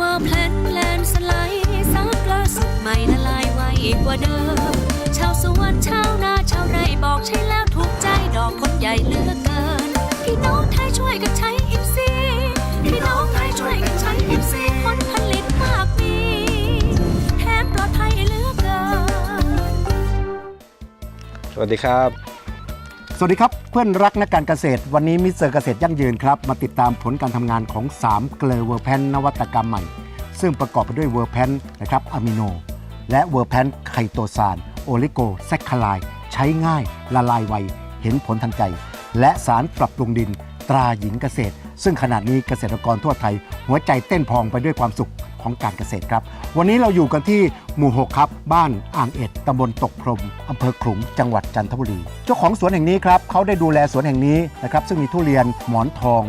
ว่าแพลนแพลนสไลด์ซักล่าสุดใหม่ละลายไวกว่าเดิม ชาวสวนชาวนาชาวไร่บอกใช่แล้วถูกใจดอกคนใหญ่เลือกเกิน พี่น้องไทยช่วยกันใช้อิฟซีพี่น้องไทยช่วยกันใช้อิฟซีผลผลิตมากมีแถมปลอดภัยเลือกเกิน สวัสดีครับ สวัสดีครับเพื่อนรักนักการเกษตร วันนี้มิสเตอร์เกษตรยั่งยืนครับ มาติดตามผลการทำงานของ 3 เกลือเวอร์แพนนวัตกรรมใหม่ ซึ่งประกอบไปด้วยเวอร์แพนนะครับอะมิโน และเวอร์แพนไคโตซานโอลิโกแซคคลาย ใช้ง่ายละลายไว เห็นผลทันใจ และสารปรับปรุงดินตราหญิงเกษตร ซึ่งขณะนี้เกษตรกรทั่วไทย หัวใจเต้นพองไปด้วยความสุขของการเกษตรครับ วันนี้เราอยู่กันที่หมู่ 6 ครับ บ้านอ่างเอ็ดตำบลตกพรมอำเภอขลุงจังหวัดจันทบุรี เจ้าของสวนแห่งนี้ครับเขาได้ดูแลสวนแห่งนี้นะครับซึ่งมีทุเรียนหมอนทอง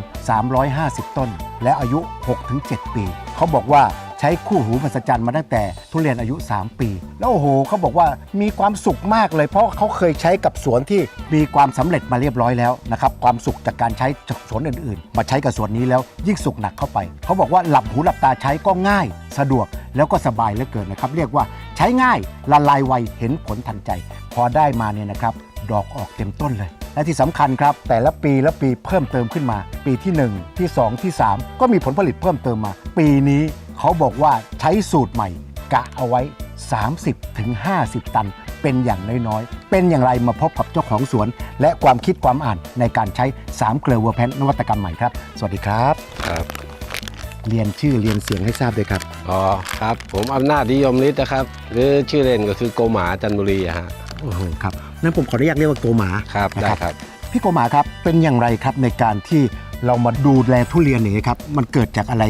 350 ต้น และอายุ 6-7 ปี เขาบอกว่า ช้คู่หูมหัศจรรย์มาตั้งแต่ทุเรียนอายุ 3 ปี แล้วโอ้โหเขาบอกว่ามีความสุขมากเลย เพราะเขาเคยใช้กับสวนที่มีความสำเร็จมาเรียบร้อยแล้วนะครับความสุขจากการใช้จากสวนอื่นๆ มาใช้กับสวนนี้แล้วยิ่งสุขหนักเข้าไป เขาบอกว่าหลับหูหลับตาใช้ก็ง่าย สะดวกแล้วก็สบายเหลือเกินนะครับ เรียกว่าใช้ง่ายละลายไวเห็นผลทันใจ พอได้มาเนี่ยนะครับดอกออกเต็มต้นเลย และที่สำคัญครับ แต่ละปีละปีเพิ่มเติมขึ้นมา ปีที่ 1 ที่ 2 ที่ 3 ก็มีผลผลิตเพิ่มเติมมา ปีนี้ เขาบอกว่าใช้สูตรใหม่ กะเอาไว้30ถึง50 ตัน เป็นอย่างน้อยๆ เป็นอย่างไรมาพบกับเจ้าของสวน และความคิดความอ่านในการใช้3เกลือเวอร์แพนนวัตกรรมใหม่ครับ สวัสดีครับ ครับเรียนชื่อเรียนเสียงให้ทราบด้วยครับ อ๋อครับ ผมอำนาจนิยมฤทธิ์นะครับ หรือชื่อเล่นก็คือโกหมาจันทบุรีอะฮะโอ้โหครับนั้นผมขออนุญาตเรียกว่าโกหมาครับนะได้ครับครับ พี่โกหมาครับเป็นอย่างไรครับในการที่เรามาดูแลทุเรียนอย่างนี้ครับ มันเกิดจากอะไร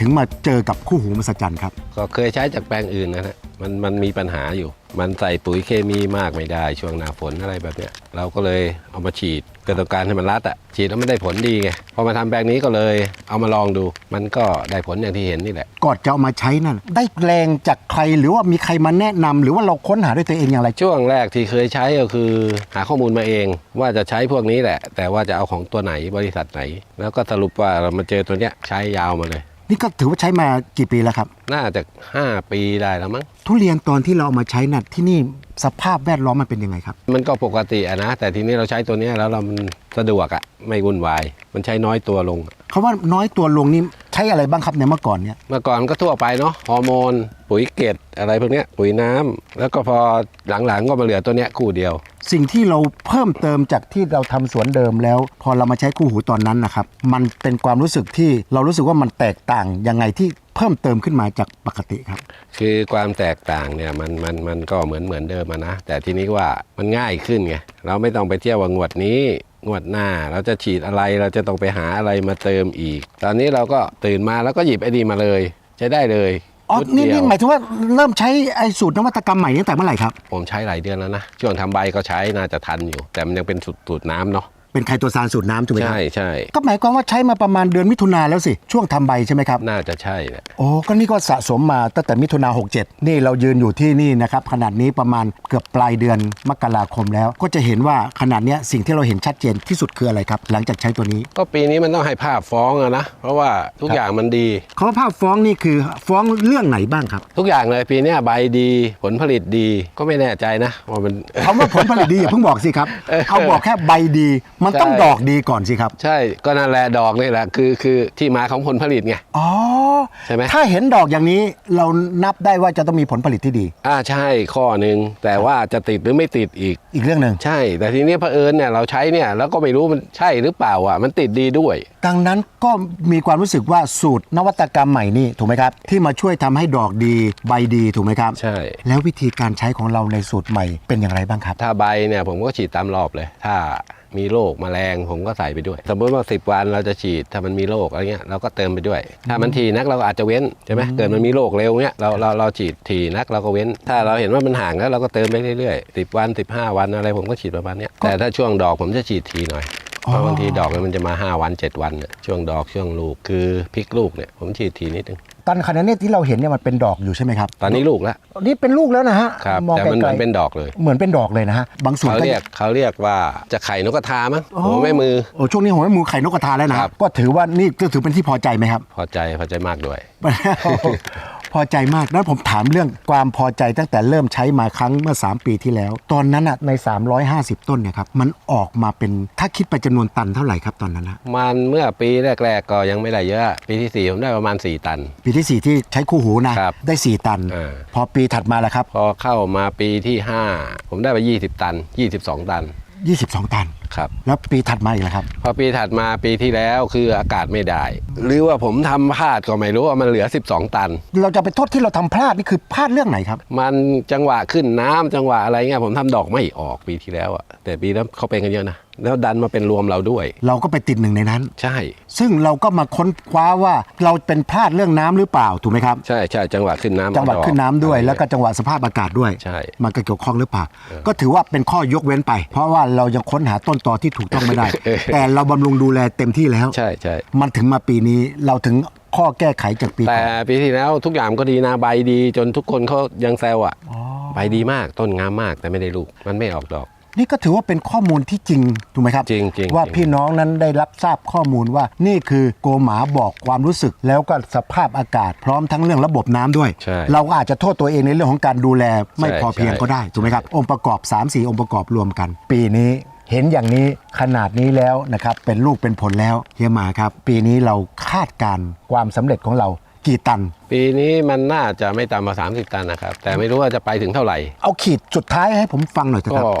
ถึงมาเจอกับคู่หูมหัศจรรย์ครับ ก็เคยใช้จากแปลงอื่นนะฮะมันมันมีปัญหาอยู่ มันใส่ปุ๋ยเคมีมากไม่ได้ ช่วงหน้าฝนอะไรแบบเนี้ยเราก็เลยเอามาฉีดเกิดต้องการให้มันรัดอะฉีดแล้วไม่ได้ผลดีไงพอมาทำแปลงนี้ก็เลยเอามาลองดู มันก็ได้ผลอย่างที่เห็นนี่แหละ ก่อนจะเอามาใช้นั่นได้แรงจากใครหรือว่ามีใครมาแนะนำหรือว่าเราค้นหาด้วยตัวเองอย่างไรช่วงแรกที่เคยใช้ก็คือหาข้อมูลมาเอง ว่าจะใช้พวกนี้แหละ แต่ว่าจะเอาของตัวไหนบริษัทไหน แล้วก็สรุปว่าเรามาเจอตัวเนี้ยใช้ยาวมาเลย นี่ก็ถือว่าใช้มากี่ปีแล้วครับ น่าจะ5ปีได้แล้วมั้ง ทุเรียนตอนที่เราเอามาใช้น่ะที่นี่สภาพแวดล้อมมันเป็นยังไงครับ มันก็ปกติอะนะ แต่ทีนี้เราใช้ตัวเนี้ยแล้วเรามันสะดวกอะไม่วุ่นวาย มันใช้น้อยตัวลงคาว่าน้อยตัวลงนี่ใช้อะไรบ้างครับในเมื่อก่อนเนี่ยเมื่อก่อนก็ทั่วไปเนาะฮอร์โมน ปุ๋ยเกตอะไรพวกเนี้ยปุ๋ยน้ำแล้วก็พอหลังๆก็มาเหลือตัวเนี้ยคู่เดียว สิ่งที่เราเพิ่มเติมจากที่เราทำสวนเดิมแล้ว พอเรามาใช้คู่หูตอนนั้นนะครับ มันเป็นความรู้สึกที่เรารู้สึกว่ามันแตกต่างยังไงที่เพิ่มเติมขึ้นมาจากปกติครับ คือความแตกต่างเนี่ยมันมันมันก็เหมือนเหมือนเดิมอะนะแต่ทีนี้ว่ามันง่ายขึ้นไงเราไม่ต้องไปเที่ยวว่างวดนี้งวดหน้า เราจะฉีดอะไรเราจะต้องไปหาอะไรมาเติมอีก ตอนนี้เราก็ตื่นมาแล้วก็หยิบไอ้นี่มาเลย ใช้ได้เลยอ๋อ ชุดนี่เดีนี่ยวหมายถึงว่าเริ่มใช้ไอ้สูตรนวัตกรรมใหม่นี้ตั้งแต่เมื่อไหร่ครับ ผมใช้หลายเดือนแล้วนะช่วงทำใบก็ใช้น่าจะทันอยู่ แต่มันยังเป็นสูตรสูตรน้ำเนาะ เป็นไคโตซานสูตรน้ำถูกไหมครับใช่ใช่ก็หมายความว่าใช้มาประมาณเดือนมิถุนาแล้วสิ ช่วงทำใบใช่ไหมครับ น่าจะใช่แหละ โอ้ก็นี่ก็สะสมมาตั้งแต่มิถุนา67 นี่เรายืนอยู่ที่นี่นะครับ ขนาดนี้ประมาณเกือบปลายเดือนมกราคมแล้ว ก็จะเห็นว่าขนาดเนี้ยสิ่งที่เราเห็นชัดเจนที่สุดคืออะไรครับ หลังจากใช้ตัวนี้ก็ปีนี้มันต้องให้ภาพฟ้องอะนะ เพราะว่าทุกครับอย่างมันดี คำว่าภาพฟ้องนี่คือฟ้องเรื่องไหนบ้างครับทุกอย่างเลยปีเนี้ยใบดีผลผลิตดีก็ไม่แน่ใจนะว่ามัน คำว่าผลผลิตดีอย่าเพิ่งบอกสิครับ เออเอาบอกแค่ใบดี มันต้องใช่ดอกดีก่อนสิครับ ใช่ก็นั่นแหละดอกนี่แหละคือคือที่มาของผลผลิตไง อ๋อใช่ไหม ถ้าเห็นดอกอย่างนี้เรานับได้ว่าจะต้องมีผลผลิตที่ดี อ่าใช่ข้อหนึ่งแต่ว่าจะติดหรือไม่ติดอีก อีกเรื่องหนึ่งใช่ แต่ทีนี้เผอิญเนี่ยเราใช้เนี่ยแล้วก็ไม่รู้มันใช่หรือเปล่าอะมันติดดีด้วย ดังนั้นก็มีความรู้สึกว่าสูตรนวัตกรรมใหม่นี่ถูกไหมครับ ที่มาช่วยทำให้ดอกดีใบดีถูกไหมครับ ใช่ แล้ววิธีการใช้ของเราในสูตรใหม่เป็นอย่างไรบ้างครับ ถ้าใบเนี่ยผมก็ฉีดตามรอบเลย ถ้า มีโรคแมลงผมก็ใส่ไปด้วย สมมติว่า 10 วันเราจะฉีดถ้ามันมีโรคอะไรเงี้ยเราก็เติมไปด้วย ถ้ามันทีนักเราก็อาจจะเว้นใช่ไหมเกิดมันมีโรคเร็วเงี้ยเราเราเราฉีดทีนักเราก็เว้น ถ้าเราเห็นว่ามันห่างแล้วเราก็เติมไปเรื่อยๆ10 วัน 15 วันอะไรผมก็ฉีดประมาณเนี้ยแต่ถ้าช่วงดอกผมจะฉีดทีหน่อย เพราะบางทีดอกเนี่ยมันจะมา 5 วัน 7 วันเนี่ยช่วงดอกช่วงลูกคือพลิกลูกเนี่ยผมฉีดทีนิดนึงตันขนาดนี้ที่เราเห็นเนี่ยมันเป็นดอกอยู่ใช่ไหมครับ ตอนนี้ลูกแล้วนี่เป็นลูกแล้วนะฮะครับมองแต่ไกมันเหลมือนเป็นดอกเลยๆเหมือนเป็นดอกเลยนะฮะบางส่วนเขาก็เรียกเขาเรียกว่าจะไข่นกกระทามั้งอ๋อหัวแม่มือโอ้ช่วงนี้หัวแม่มือไข่นกกระทาแล้วนะครับก็ถือว่านี่ก็ถือเป็นที่พอใจไหมครับ พอใจพอใจมากด้วย พอใจมากแล้วผมถามเรื่องความพอใจตั้งแต่เริ่มใช้มาครั้งเมื่อ 3 ปีที่แล้ว ตอนนั้นอะใน 350 ต้นเนี่ยครับมันออกมาเป็นถ้าคิดไปจำนวนตันเท่าไหร่ครับตอนนั้นนะมันเมื่อปีแรก ๆ ก็ยังไม่ได้เยอะ ปีที่สี่ผมได้ประมาณ 4 ตัน ปีที่ 4 ที่ใช้คู่หูนะครับได้ 4 ตัน เออ พอปีถัดมาแล้วครับ พอเข้ามาปีที่ 5 ผมได้ไป 20 ตัน 22 ตัน 22 ตันครับแล้วปีถัดมาอีกแล้วครับ พอปีถัดมาปีที่แล้วคืออากาศไม่ได้ หรือว่าผมทำพลาดก็ไม่รู้ว่ามันเหลือ 12 ตัน เราจะไปโทษที่เราทำพลาดนี่คือพลาดเรื่องไหนครับ มันจังหวะขึ้นน้ำจังหวะอะไรเงี้ยผมทำดอกไม่ออกปีที่แล้วอะแต่ปีนั้นเขาเป็นกันเยอะนะแล้วดันมาเป็นรวมเราด้วย เราก็ไปติดหนึ่งในนั้น ใช่ ซึ่งเราก็มาค้นคว้าว่าเราเป็นพลาดเรื่องน้ำหรือเปล่าถูกไหมครับ ใช่ใช่จังหวะขึ้นน้ำจังหวะเอาดอกขึ้นน้ำด้วยอะไรแล้วก็จังหวะสภาพอากาศด้วย ใช่ มันก็เกี่ยวข้องหรือเปล่า ก็ถือว่าเป็นข้อยกเว้นไป เพราะว่าเรายังค้นหาต้นตอที่ถูกต้องไม่ได้เออแต่เราบำรุงดูแลเต็มที่แล้ว ใช่ใช่มันถึงมาปีนี้เราถึงข้อแก้ไขจากปีแต่ก่อนปีที่แล้วทุกอย่างก็ดีนะใบดี จนทุกคนเขายังแซวอะอ๋อใบดีมากต้นงามมากแต่ไม่ได้ลูกมันไม่ออกดอก นี่ก็ถือว่าเป็นข้อมูลที่จริงถูกไหมครับจริงจริงว่าจริง พี่น้องนั้นได้รับทราบข้อมูลว่า นี่คือโกหมาบอกความรู้สึกแล้วก็สภาพอากาศพร้อมทั้งเรื่องระบบน้ำด้วย ใช่เราก็อาจจะโทษตัวเองในเรื่องของการดูแลไม่ใช่พอเพียงใช่ ก็ได้ถูกไหมครับองค์ประกอบ 3 4 องค์ประกอบรวมกัน ปีนี้ เห็นอย่างนี้ขนาดนี้แล้วนะครับเป็นลูกเป็นผลแล้วเฮียหมาครับ ปีนี้เราคาดการณ์ความสำเร็จของเรากี่ตัน ปีนี้มันน่าจะไม่ต่ำกว่า30 ตันนะครับ แต่ไม่รู้ว่าจะไปถึงเท่าไหร่ เอาขีดสุดท้ายให้ผมฟังหน่อยเถอะก็ครับ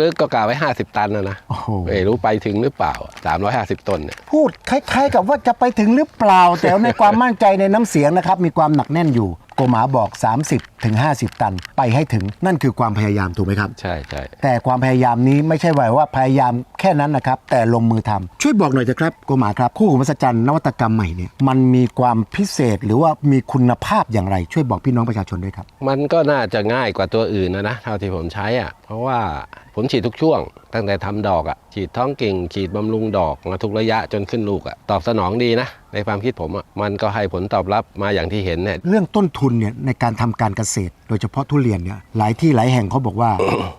ลึกๆก็กล่าวไว้ 50 ตันนะนะโอ้โห ไม่รู้ไปถึงหรือเปล่า 350 ต้นเนี่ยพูดคล้ายๆ กับว่าจะไปถึงหรือเปล่า แต่ในความมั่นใจในน้ำเสียงนะครับมีความหนักแน่นอยู่ โกหมาบอก30ถึง50 ตัน ไปให้ถึงนั่นคือความพยายามถูกไหมครับ ใช่ใช่แต่ความพยายามนี้ไม่ใช่ว่าว่าพยายามแค่นั้นนะครับ แต่ลงมือทำช่วยบอกหน่อยเถอะครับโกหมาครับ คู่หูมหัศจรรย์นวัตกรรมใหม่เนี่ยมันมีความพิเศษหรือว่ามีคุณภาพอย่างไร ช่วยบอกพี่น้องประชาชนด้วยครับ มันก็น่าจะง่ายกว่าตัวอื่นนะนะเท่าที่ผมใช้อะเพราะว่า ผมฉีดทุกช่วง ตั้งแต่ทำดอกอะฉีดท้องกิ่ง ฉีดบำรุงดอกมาทุกระยะจนขึ้นลูกอะตอบสนองดีนะ ในความคิดผมอะมันก็ให้ผลตอบรับมาอย่างที่เห็นเนี่ยเรื่องต้นทุนเนี่ยในการทำการเกษตร โดยเฉพาะทุเรียนเนี่ยหลายที่หลายแห่งเขาบอกว่า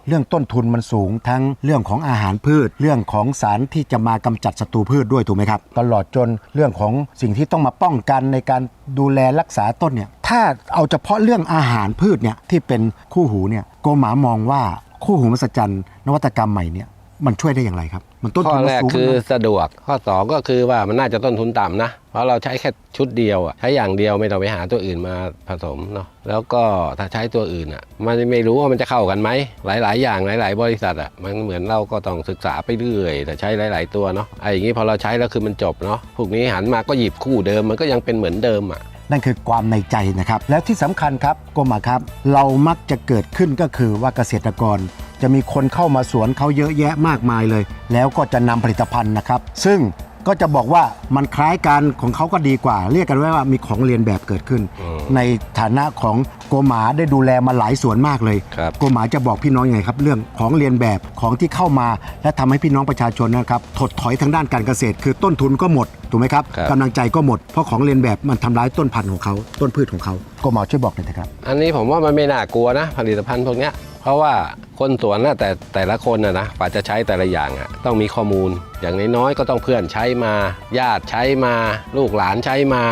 เรื่องต้นทุนมันสูงทั้งเรื่องของอาหารพืช เรื่องของสารที่จะมากำจัดศัตรูพืชด้วยถูกไหมครับตลอดจนเรื่องของสิ่งที่ต้องมาป้องกันในการดูแลรักษาต้นเนี่ยถ้าเอาเฉพาะเรื่องอาหารพืชเนี่ยที่เป็นคู่หูเนี่ยโกหมามองว่า คู่หูมหัศจรรย์นวัตกรรมใหม่เนี่ยมันช่วยได้อย่างไรครับ มันต้นข้ทุอนมันแรกสูงคือนะสะดวกข้อสองก็คือว่ามันน่าจะต้นทุนต่ำนะ เพราะเราใช้แค่ชุดเดียวอะใช้อย่างเดียวไม่ต้องไปหาตัวอื่นมาผสมเนาะแล้วก็ถ้าใช้ตัวอื่นอะมันไม่รู้ว่ามันจะเข้ากันไหมหลาย ๆ อย่างหลาย ๆ บริษัทอะมันเหมือนเราก็ต้องศึกษาไปเรื่อยแต่ใช้หลาย ๆ ตัวเนาะไอ้อย่างนี้พอเราใช้แล้วคือมันจบเนาะพวกนี้หันมาก็หยิบคู่เดิมมันก็ยังเป็นเหมือนเดิมอะ นั่นคือความในใจนะครับ แล้วที่สำคัญครับกรมครับ เรามักจะเกิดขึ้นก็คือว่าเกษตรกร จะมีคนเข้ามาสวนเขาเยอะแยะมากมายเลย แล้วก็จะนำผลิตภัณฑ์นะครับ ซึ่ง ก็จะบอกว่ามันคล้ายกันของเขาก็ดีกว่า เรียกกันไว้ว่ามีของเรียนแบบเกิดขึ้นอืมในฐานะของโกหมาได้ดูแลมาหลายสวนมากเลยครับ โกหมาจะบอกพี่น้องยังไงครับ เรื่องของเรียนแบบของที่เข้ามา และทำให้พี่น้องประชาชนนะครับถดถอยทางด้านการเกษตร คือต้นทุนก็หมดถูกไหมครับครับ กำลังใจก็หมดเพราะของเรียนแบบมันทำร้ายต้นพันธุ์ของเขาต้นพืชของเขาโกหมาช่วยบอกหน่อยเถอะครับ อันนี้ผมว่ามันไม่น่ากลัวนะ ผลิตภัณฑ์พวกเนี้ยเพ ราะว่าคนสวนน่ะแต่แต่ละคนนะนะกว่าจะใช้แต่ละอย่างอะต้องมีข้อมูล อย่างน้อยๆก็ต้องเพื่อนใช้มาญาติใช้มา ลูกหลานใช้มา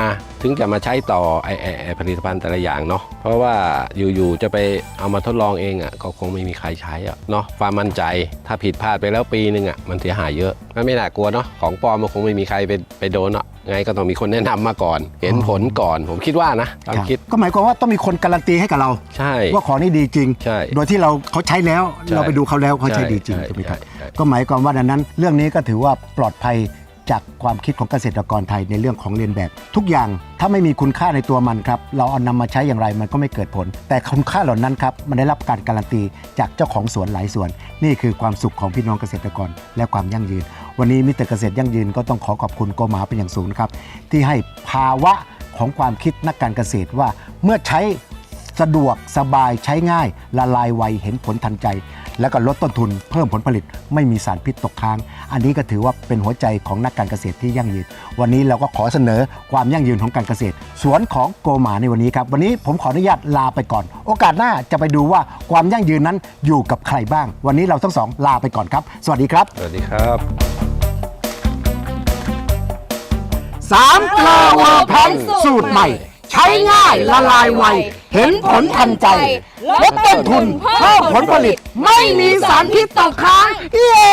ถึงจะมาใช้ต่อไอไอไอผลิตภัณฑ์แต่ละอย่างเนาะเพราะว่าอยู่ๆจะไปเอามาทดลองเองอะก็คงไม่มีใครใช้อะเนาะความมั่นใจถ้าผิดพลาดไปแล้วปีหนึ่งอะมันเสียหายเยอะมันไม่น่ากลัวเนาะของปลอมมันคงไม่มีใครไปไปโดนอะ ไงก็ต้องมีคนแนะนำมาก่อน เห็นผลก่อนผมคิดว่านะความคิด ก็หมายความว่าต้องมีคนการันตีให้กับเรา ใช่ ว่าของนี่ดีจริง ใช่โดยที่เราเขาใช้แล้วใช่เราไปดูเขาแล้วเขาใช้ใช่ดีจริงใช่ถูกไหมครับใช่ใช่ ก็หมายความว่าดังนั้น เรื่องนี้ก็ถือว่าปลอดภัย จากความคิดของเกษตรกรไทยในเรื่องของเรียนแบบ ทุกอย่างถ้าไม่มีคุณค่าในตัวมันครับ เราเอานำมาใช้อย่างไรมันก็ไม่เกิดผล แต่คุณค่าเหล่านั้นครับมันได้รับการการันตีจากเจ้าของสวนหลายสวน นี่คือความสุขของพี่น้องเกษตรกรและความยั่งยืน วันนี้มิตรเกษตรยั่งยืนก็ต้องขอขอบคุณโกหมาเป็นอย่างสูงนะครับที่ให้ภาวะของความคิดนักการเกษตรว่าเมื่อใช้สะดวกสบายใช้ง่าย ละลายไวเห็นผลทันใจ แล้วก็ลดต้นทุนเพิ่มผลผลิตไม่มีสารพิษตกค้าง อันนี้ก็ถือว่าเป็นหัวใจของนักการเกษตรที่ยั่งยืน วันนี้เราก็ขอเสนอความยั่งยืนของการเกษตร สวนของโกหมาในวันนี้ครับ วันนี้ผมขออนุญาตลาไปก่อน โอกาสหน้าจะไปดูว่าความยั่งยืนนั้นอยู่กับใครบ้าง วันนี้เราทั้งสองลาไปก่อนครับ สวัสดีครับสวัสดีครับสามเกลอเวอร์แพนสูตรใหม่ ใช้ง่ายละลายไว เห็นผลทันใจ ลดต้นทุนเพิ่มผลผลิตไม่มีสารพิษตกค้าง เย้